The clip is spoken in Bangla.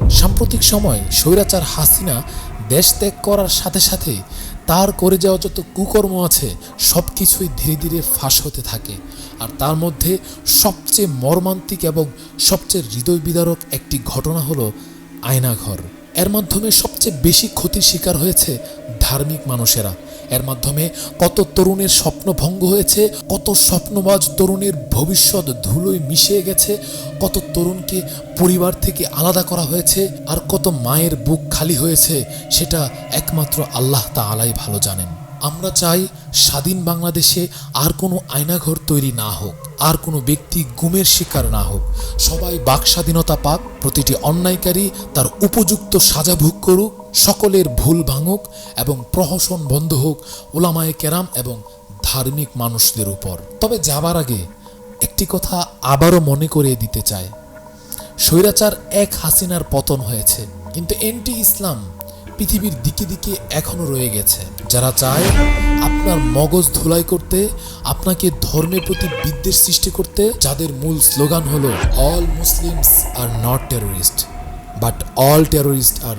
সাম্প্রতিক সময় স্বৈরাচার হাসিনা দেশ ত্যাগ করার সাথে সাথে তার করে যাওয়া যত কুকর্ম আছে সব কিছুই ধীরে ধীরে ফাঁস হতে থাকে। আর তার মধ্যে সবচেয়ে মর্মান্তিক এবং সবচেয়ে হৃদয় বিদারক একটি ঘটনা হলো আয়নাঘর। এর মাধ্যমে সবচেয়ে বেশি ক্ষতির শিকার হয়েছে ধার্মিক মানুষেরা। এর মাধ্যমে কত তরুণের স্বপ্ন ভঙ্গ হয়েছে, কত স্বপ্নবাজ তরুণের ভবিষ্যৎ ধুলোয় মিশে গেছে, কত তরুণকে পরিবার থেকে আলাদা করা হয়েছে আর কত মায়ের বুক খালি হয়েছে, সেটা একমাত্র আল্লাহ তা আলাই ভালো জানেন। আমরা চাই স্বাধীন বাংলাদেশে আর কোনো আয়নাঘর তৈরি না হোক, আর কোনো ব্যক্তি গুমের শিকার না হোক। সবাই বাক স্বাধীনতা পাক, প্রতিটি অন্যায়কারী তার উপযুক্ত সাজা ভোগ করুক সকলের ভুল ভাঙুক এবং প্রহসন বন্ধ হোক ওলামায়ে কেরাম এবং ধার্মিক মানুষদের উপর। তবে যাবার আগে একটি কথা আবারও মনে করিয়ে দিতে চায় স্বৈরাচার এক হাসিনার পতন হয়েছে, কিন্তু এন্টি ইসলাম পৃথিবীর দিকে দিকে এখনও রয়ে গেছে। যারা চায় আপনার মগজ ধুলাই করতে, আপনাকে ধর্মের প্রতি বিদ্বেষ সৃষ্টি করতে, যাদের মূল স্লোগান হলো all Muslims are not terrorist but all terrorist are